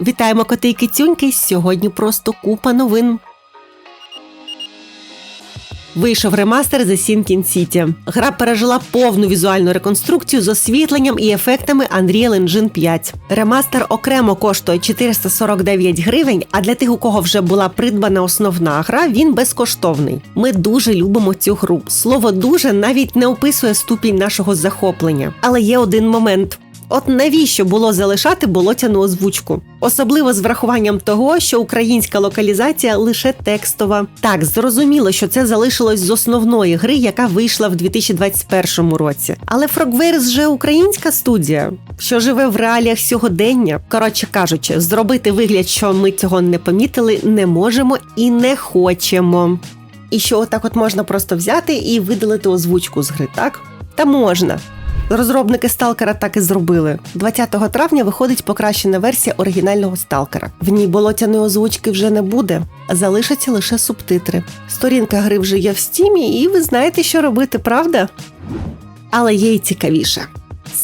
Вітаємо коти і кицюньки. Сьогодні просто купа новин. Вийшов ремастер The Sinking City. Гра пережила повну візуальну реконструкцію з освітленням і ефектами Unreal Engine 5. Ремастер окремо коштує 449 гривень, а для тих, у кого вже була придбана основна гра, він безкоштовний. Ми дуже любимо цю гру. Слово дуже навіть не описує ступінь нашого захоплення. Але є один момент. От навіщо було залишати болотяну озвучку, особливо з врахуванням того, що українська локалізація лише текстова. Так зрозуміло, що це залишилось з основної гри, яка вийшла в 2021 році. Але Frogwares же українська студія, що живе в реаліях сьогодення. Коротше кажучи, зробити вигляд, що ми цього не помітили, не можемо і не хочемо. І що отак от можна просто взяти і видалити озвучку з гри, так? Та можна. Розробники сталкера так і зробили. 20 травня виходить покращена версія оригінального сталкера. В ній болотяної озвучки вже не буде, а залишаться лише субтитри. Сторінка гри вже є в стімі, і ви знаєте, що робити, правда? Але є й цікавіше.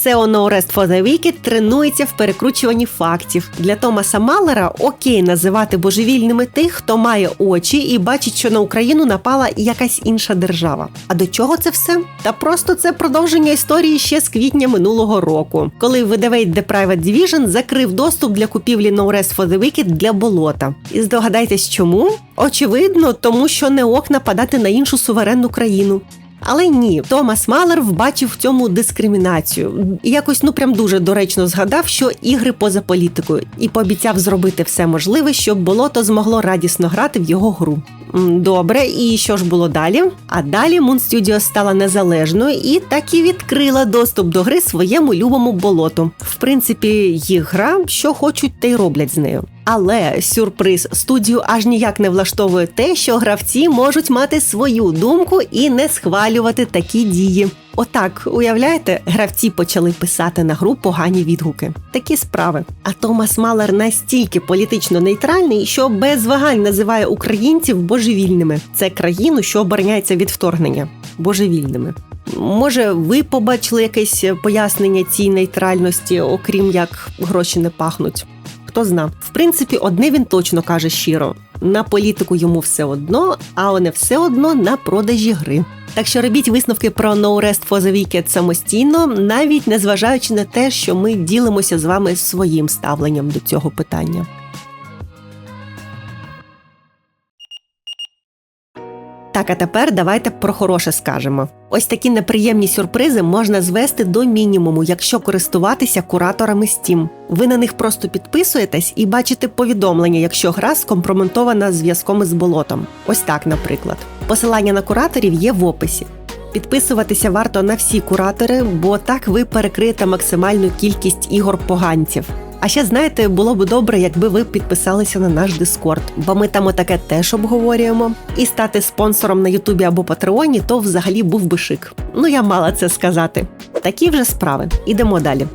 SEO No Rest for the Wicked тренується в перекручуванні фактів. Для Томаса Малера окей називати божевільними тих, хто має очі і бачить, що на Україну напала якась інша держава. А до чого це все? Та просто це продовження історії ще з квітня минулого року, коли видавець The Private Division закрив доступ для купівлі No Rest for the Wicked для болота. І здогадайтесь, чому? Очевидно, тому що не ок нападати на іншу суверенну країну. Але ні, Томас Малер вбачив в цьому дискримінацію. І якось ну прям дуже доречно згадав, що ігри поза політикою, і пообіцяв зробити все можливе, щоб болото змогло радісно грати в його гру. Добре, і що ж було далі? А далі Moon Studios стала незалежною і так і відкрила доступ до гри своєму любому болоту. В принципі, їх гра, що хочуть, те й роблять з нею. Але сюрприз студію аж ніяк не влаштовує те, що гравці можуть мати свою думку і не схвалювати такі дії. Отак, уявляєте, гравці почали писати на гру погані відгуки. Такі справи. А Томас Малер настільки політично нейтральний, що без вагань називає українців божевільними. Це країну, що обороняється від вторгнення божевільними. Може, ви побачили якесь пояснення цій нейтральності, окрім як гроші не пахнуть? Хто зна. В принципі, одне він точно каже щиро: на політику йому все одно, а не все одно на продажі гри. Так що робіть висновки про No Rest for the Wicked самостійно, навіть незважаючи на те, що ми ділимося з вами своїм ставленням до цього питання. Так, а тепер давайте про хороше скажемо. Ось такі неприємні сюрпризи можна звести до мінімуму, якщо користуватися кураторами Steam. Ви на них просто підписуєтесь і бачите повідомлення, якщо гра скомпроментована зв'язком із болотом. Ось так, наприклад. Посилання на кураторів є в описі. Підписуватися варто на всі куратори, бо так ви перекриєте максимальну кількість ігор поганців. А ще знаєте, було б добре, якби ви підписалися на наш Дискорд, бо ми там отаке теж обговорюємо. І стати спонсором на Ютубі або Патреоні, то взагалі був би шик. Ну я мала це сказати. Такі вже справи. Ідемо далі.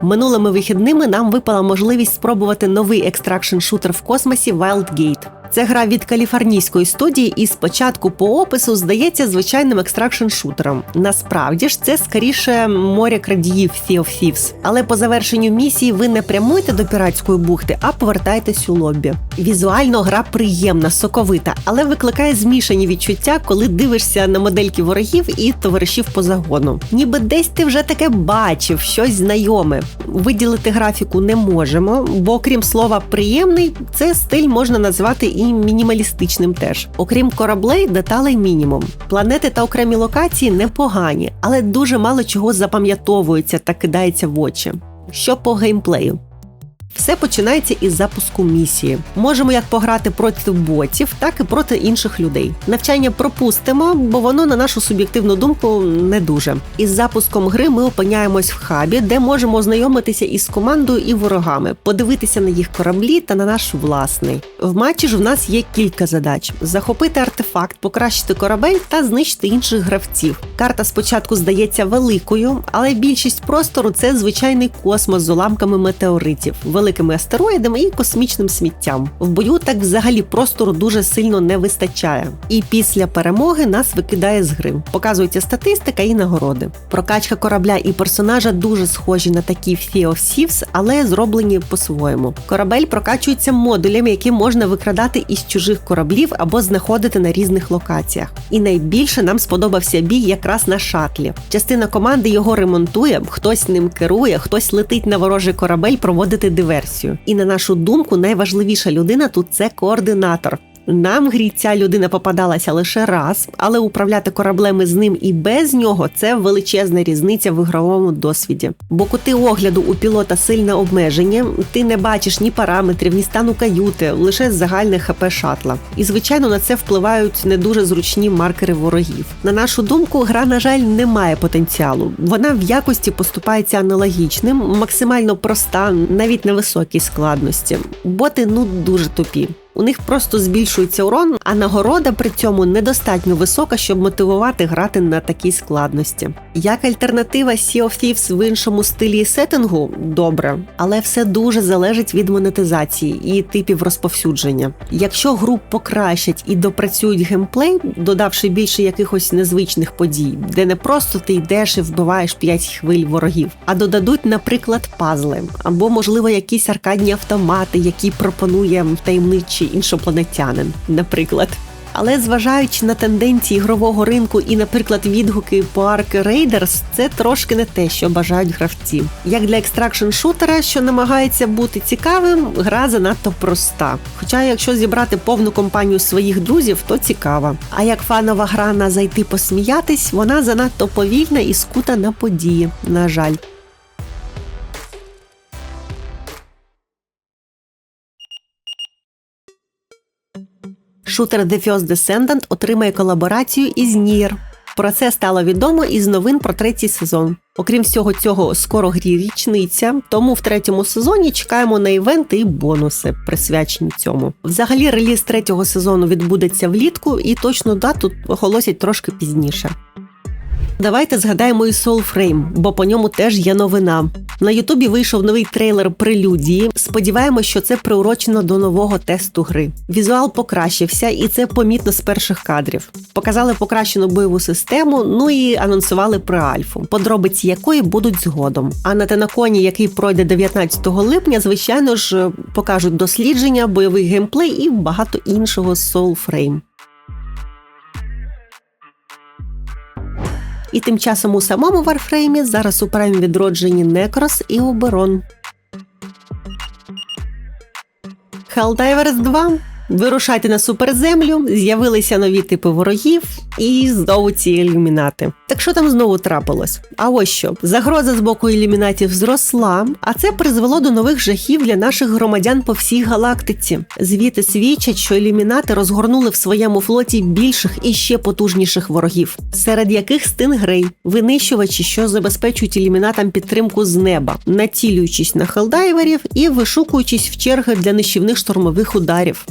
Минулими вихідними нам випала можливість спробувати новий екстракшн шутер в космосі Wildgate. Це гра від каліфорнійської студії, і спочатку по опису здається звичайним екстракшн шутером. Насправді ж це скоріше море крадіїв Sea of Thieves. Але по завершенню місії ви не прямуєте до піратської бухти, а повертаєтесь у лоббі. Візуально гра приємна, соковита, але викликає змішані відчуття, коли дивишся на модельки ворогів і товаришів по загону. Ніби десь ти вже таке бачив, щось знайоме. Виділити графіку не можемо, бо крім слова приємний, це стиль можна назвати і мінімалістичним теж. Окрім кораблей, деталей мінімум. Планети та окремі локації непогані, але дуже мало чого запам'ятовується та кидається в очі. Що по геймплею? Все починається із запуску місії. Можемо як пограти проти ботів, так і проти інших людей. Навчання пропустимо, бо воно, на нашу суб'єктивну думку, не дуже. Із запуском гри ми опиняємось в хабі, де можемо ознайомитися із командою і ворогами, подивитися на їх кораблі та на наш власний. В матчі ж в нас є кілька задач: захопити артефакт, покращити корабель та знищити інших гравців. Карта спочатку здається великою, але більшість простору це звичайний космос з уламками метеоритів великими астероїдами і космічним сміттям. В бою так взагалі простору дуже сильно не вистачає. І після перемоги нас викидає з гри. Показується статистика і нагороди. Прокачка корабля і персонажа дуже схожі на такі Sea of Thieves, але зроблені по-своєму. Корабель прокачується модулями, які можна викрадати із чужих кораблів або знаходити на різних локаціях. І найбільше нам сподобався бій якраз на шатлі. Частина команди його ремонтує, хтось ним керує, хтось летить на ворожий корабель проводити диверсію. І на нашу думку, найважливіша людина тут це координатор. Нам грі ця людина попадалася лише раз, але управляти кораблем з ним і без нього це величезна різниця в ігровому досвіді. Бо кути огляду у пілота сильне обмеження, ти не бачиш ні параметрів, ні стану каюти, лише загальне ХП шатла. І звичайно на це впливають не дуже зручні маркери ворогів. На нашу думку, гра, на жаль, не має потенціалу. Вона в якості поступається аналогічним, максимально проста, навіть на високій складності. Боти ну дуже тупі. У них просто збільшується урон, а нагорода при цьому недостатньо висока, щоб мотивувати грати на такій складності. Як альтернатива Sea of Thieves в іншому стилі і сеттингу добре, але все дуже залежить від монетизації і типів розповсюдження. Якщо гру покращать і допрацюють геймплей, додавши більше якихось незвичних подій, де не просто ти йдеш і вбиваєш 5 хвиль ворогів, а додадуть, наприклад, пазли або, можливо, якісь аркадні автомати, які пропонує таємничі чи іншопланетянин, наприклад. Але зважаючи на тенденції ігрового ринку і, наприклад, відгуки по Ark Raiders, це трошки не те, що бажають гравці. Як для екстракшн шутера, що намагається бути цікавим, гра занадто проста. Хоча, якщо зібрати повну компанію своїх друзів, то цікава. А як фанова гра на зайти посміятись, вона занадто повільна і скута на події. На жаль. Шутер The First Descendant отримає колаборацію із Нір. Про це стало відомо із новин про третій сезон. Окрім всього цього, скоро грі річниця, тому в третьому сезоні чекаємо на івенти і бонуси, присвячені цьому. Взагалі, реліз третього сезону відбудеться влітку, і точну дату оголосять трошки пізніше. Давайте згадаємо і Soulframe, бо по ньому теж є новина. На Ютубі вийшов новий трейлер прелюдії. Сподіваємось, що це приурочено до нового тесту гри. Візуал покращився, і це помітно з перших кадрів. Показали покращену бойову систему, ну і анонсували про альфу, подробиці якої будуть згодом. А на Тенаконі, який пройде 19 липня, звичайно ж покажуть дослідження, бойовий геймплей і багато іншого з Soulframe. І тим часом у самому Варфреймі зараз у праймі відроджені Некрос і Оберон. Helldivers 2 Вирушайте на суперземлю, з'явилися нові типи ворогів і знову ці ілюмінати. Так що там знову трапилось? А ось що загроза з боку ілюмінатів зросла, а це призвело до нових жахів для наших громадян по всій галактиці. Звіти свідчать, що ілюмінати розгорнули в своєму флоті більших і ще потужніших ворогів, серед яких стингрей, винищувачі, що забезпечують ілюмінатам підтримку з неба, націлюючись на хелдайверів і вишукуючись в черги для нищівних штурмових ударів.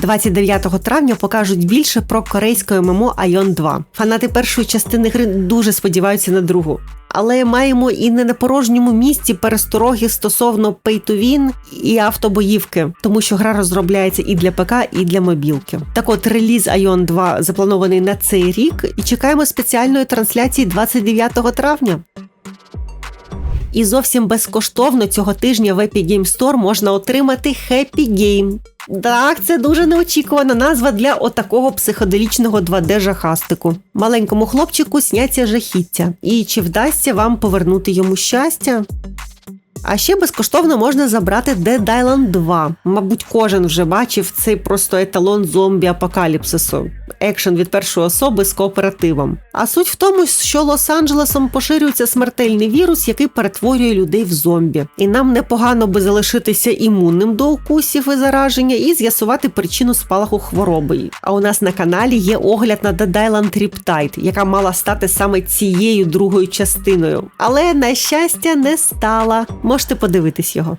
29 травня покажуть більше про корейське ММО Айон 2. Фанати першої частини гри дуже сподіваються на другу. Але маємо і не на порожньому місці перестороги стосовно pay-to-win і автобоївки, тому що гра розробляється і для ПК, і для мобілки. Так от реліз Айон 2 запланований на цей рік, і чекаємо спеціальної трансляції 29 травня. І зовсім безкоштовно цього тижня в Epic Game Store можна отримати Happy Game. Так, це дуже неочікувана назва для отакого психоделічного 2D-жахастику. Маленькому хлопчику сняться жахіття. І чи вдасться вам повернути йому щастя? А ще безкоштовно можна забрати Dead Island 2. Мабуть, кожен вже бачив цей просто еталон зомбі апокаліпсису. Екшен від першої особи з кооперативом. А суть в тому, що Лос-Анджелесом поширюється смертельний вірус, який перетворює людей в зомбі. І нам непогано би залишитися імунним до укусів і зараження і з'ясувати причину спалаху хвороби. А у нас на каналі є огляд на Dead Island Riptide, яка мала стати саме цією другою частиною. Але на щастя не стала. Можете подивитись його.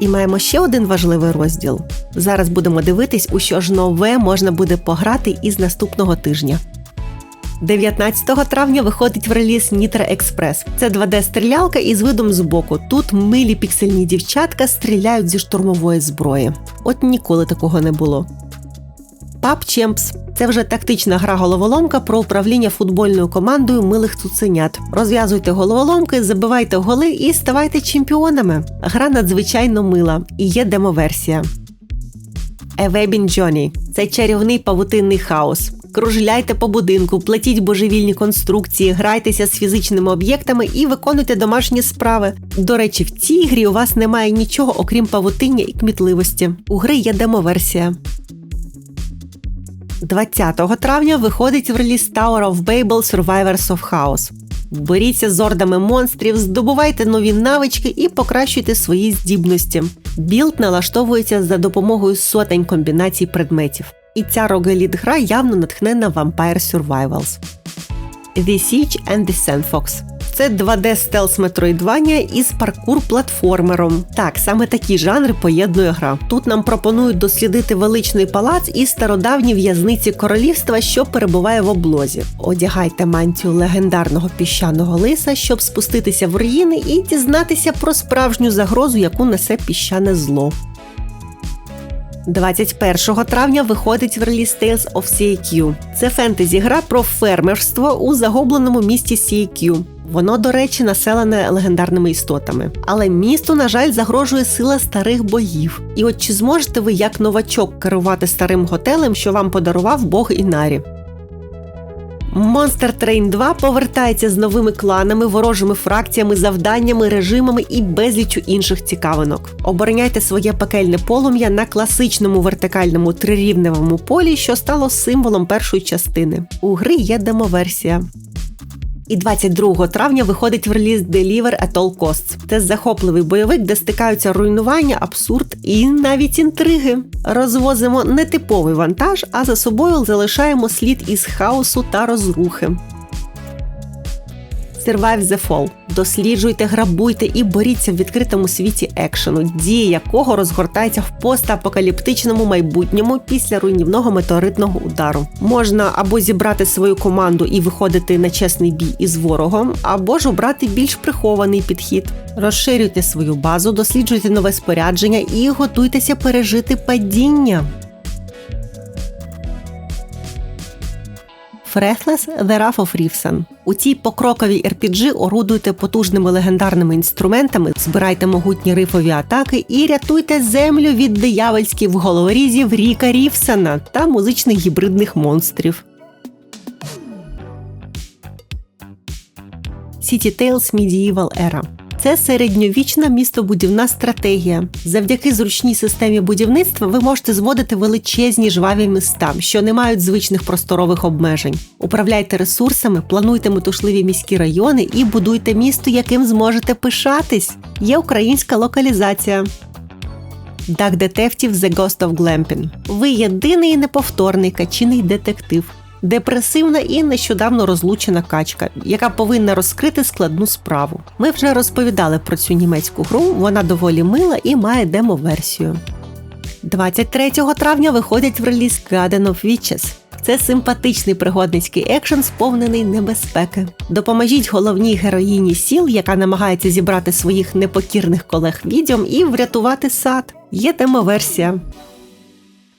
І маємо ще один важливий розділ. Зараз будемо дивитись, у що ж нове можна буде пограти із наступного тижня. 19 травня виходить в реліз Nitro Express. Це 2D-стрілялка із видом збоку. Тут милі піксельні дівчатка стріляють зі штурмової зброї. От ніколи такого не було. Champs – це вже тактична гра головоломка про управління футбольною командою милих цуценят. Розв'язуйте головоломки, забивайте голи і ставайте чемпіонами. Гра надзвичайно мила і є демоверсія. Webbing Johnny – це чарівний павутинний хаос. Кружляйте по будинку, платіть божевільні конструкції, грайтеся з фізичними об'єктами і виконуйте домашні справи. До речі, в цій грі у вас немає нічого, окрім павутиння і кмітливості. У гри є демоверсія. 20 травня виходить в реліз Tower of Babel Survivors of Chaos. Боріться з ордами монстрів, здобувайте нові навички і покращуйте свої здібності. Білд налаштовується за допомогою сотень комбінацій предметів. І ця рогаліт гра явно натхнена Vampire Survivals. The Siege and the Sandfox це 2D стелс метроїдвання із паркур-платформером. Так, саме такі жанри поєднує гра. Тут нам пропонують дослідити величний палац і стародавні в'язниці королівства, що перебуває в облозі. Одягайте мантію легендарного піщаного лиса, щоб спуститися в руїни і дізнатися про справжню загрозу, яку несе піщане зло. 21 травня виходить в реліз Tales of CAQ. Це фентезі-гра про фермерство у загубленому місті CAQ. Воно, до речі, населене легендарними істотами. Але місту, на жаль, загрожує сила старих богів. І от чи зможете ви як новачок керувати старим готелем, що вам подарував Бог Інарі? Monster Train 2 повертається з новими кланами, ворожими фракціями, завданнями, режимами і безліччю інших цікавинок. Обороняйте своє пекельне полум'я на класичному вертикальному трирівневому полі, що стало символом першої частини. У гри є демоверсія. І 22 травня виходить в реліз Deliver at All Costs. Це захопливий бойовик, де стикаються руйнування, абсурд і навіть інтриги. Розвозимо не типовий вантаж, а за собою залишаємо слід із хаосу та розрухи. Survive the Fall. Досліджуйте, грабуйте і боріться в відкритому світі екшену, дія якого розгортається в постапокаліптичному майбутньому після руйнівного метеоритного удару. Можна або зібрати свою команду і виходити на чесний бій із ворогом, або ж обрати більш прихований підхід. Розширюйте свою базу, досліджуйте нове спорядження і готуйтеся пережити падіння. Фрехлес The Wrath of Rifsan. У цій покроковій RPG орудуйте потужними легендарними інструментами, збирайте могутні рифові атаки і рятуйте землю від диявольських головорізів Ріка Рівсана та музичних гібридних монстрів. City Tales Medieval Era це середньовічна містобудівна стратегія. Завдяки зручній системі будівництва ви можете зводити величезні жваві міста, що не мають звичних просторових обмежень. Управляйте ресурсами, плануйте метушливі міські райони і будуйте місто, яким зможете пишатись. Є українська локалізація. Duck Detective The Ghost of Glamping. Ви єдиний і неповторний качиний детектив депресивна і нещодавно розлучена качка, яка повинна розкрити складну справу. Ми вже розповідали про цю німецьку гру, вона доволі мила і має демо-версію. 23 травня виходить в реліз Garden of Witches. Це симпатичний пригодницький екшен, сповнений небезпеки. Допоможіть головній героїні сіл, яка намагається зібрати своїх непокірних колег відьом і врятувати сад. Є демо-версія.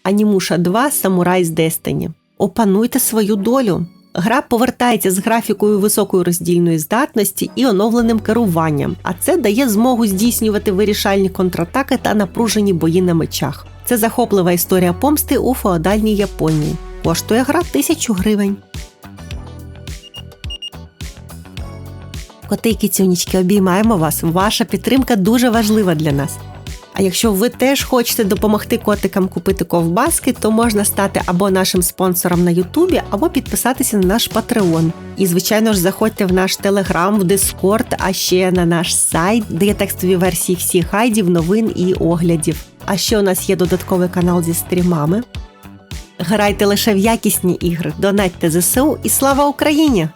Анімуша 2 Самурай з Дестині. Опануйте свою долю. Гра повертається з графікою високої роздільної здатності і оновленим керуванням, а це дає змогу здійснювати вирішальні контратаки та напружені бої на мечах. Це захоплива історія помсти у феодальній Японії. Коштує гра тисячу гривень. Коти кіцюнічки, обіймаємо вас. Ваша підтримка дуже важлива для нас. А якщо ви теж хочете допомогти котикам купити ковбаски, то можна стати або нашим спонсором на Ютубі, або підписатися на наш Патреон. І, звичайно ж, заходьте в наш телеграм, в Дискорд, а ще на наш сайт, де є текстові версії всіх гайдів, новин і оглядів. А ще у нас є додатковий канал зі стрімами. Грайте лише в якісні ігри, донатьте ЗСУ і слава Україні!